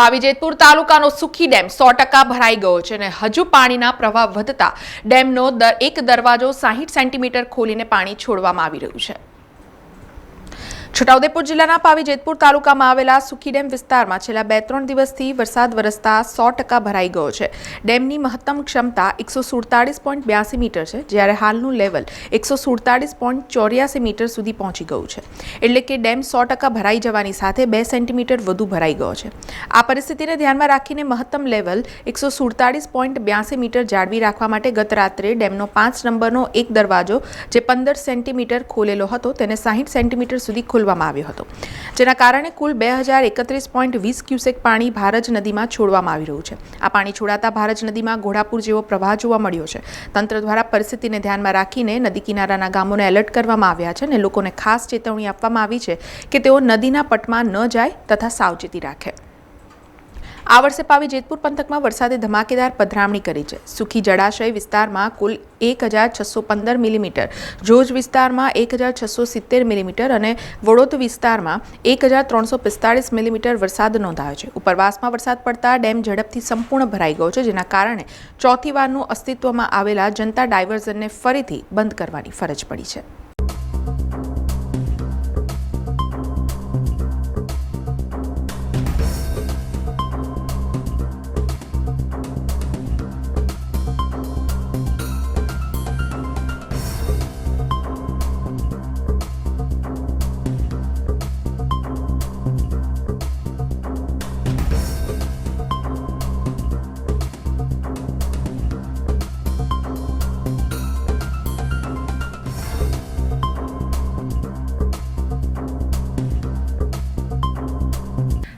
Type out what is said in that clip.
પાવી જેતપુર તાલુકાનો સુખી ડેમ સો ટકા ભરાઈ ગયો છે અને હજુ પાણીના પ્રવાહ વધતા ડેમનો એક દરવાજો સાહીઠ સેન્ટીમીટર ખોલીને પાણી છોડવામાં આવી રહ્યું છે. છોટાઉદેપુર જિલ્લાના પાવી જેતપુર તાલુકામાં આવેલા સુખી ડેમ વિસ્તારમાં છેલ્લા બે ત્રણ દિવસથી વરસાદ વરસતા સો ટકા ભરાઈ ગયો છે. ડેમની મહત્તમ ક્ષમતા એકસો સુડતાળીસ પોઈન્ટ બ્યાસી મીટર છે, જ્યારે હાલનું લેવલ એકસો સુડતાળીસ પોઈન્ટ ચોર્યાસી મીટર સુધી પહોંચી ગયું છે. એટલે કે ડેમ સો ટકા ભરાઈ જવાની સાથે બે સેન્ટીમીટર વધુ ભરાઈ ગયો છે. આ પરિસ્થિતિને ધ્યાનમાં રાખીને મહત્તમ લેવલ એકસો સુડતાળીસ પોઈન્ટ બ્યાસી મીટર જાળવી રાખવા માટે ગત રાત્રે ડેમનો પાંચ નંબરનો એક દરવાજો, જે પંદર સેન્ટીમીટર ખોલેલો હતો, તેને સાહીઠ સેન્ટીમીટર સુધી ખોલવામાં આવ્યો હતો. જેના કારણે કુલ બે હજાર એકત્રીસ પોઈન્ટ વીસ ક્યુસેક પાણી ભારજ નદીમાં છોડવામાં આવી રહ્યું છે. આ પાણી છોડાતા ભારજ નદીમાં ઘોડાપુર જેવો પ્રવાહ જોવા મળ્યો છે. તંત્ર દ્વારા પરિસ્થિતિને ધ્યાનમાં રાખીને નદી કિનારાના ગામોને એલર્ટ કરવામાં આવ્યા છે અને લોકોને ખાસ ચેતવણી આપવામાં આવી છે કે તેઓ નદીના પટમાં ન જાય તથા સાવચેતી રાખે. આ વર્ષે પાવી જેતપુર પંથકમાં વરસાદે ધમાકેદાર પધરામણી કરી છે. સુખી જળાશય વિસ્તારમાં કુલ એક હજાર છસો પંદર મિલીમીટર જોજ વિસ્તારમાં એક હજાર છસો સિત્તેર મિલીમીટર અને વડોદ વિસ્તારમાં એક હજાર ત્રણસો પિસ્તાળીસ મિલીમીટર વરસાદ નોંધાયો છે. ઉપરવાસમાં વરસાદ પડતા ડેમ ઝડપથી સંપૂર્ણ ભરાઈ ગયો છે, જેના કારણે ચોથી વારનું અસ્તિત્વમાં આવેલા જનતા ડાયવર્ઝનને ફરીથી બંધ કરવાની ફરજ પડી છે.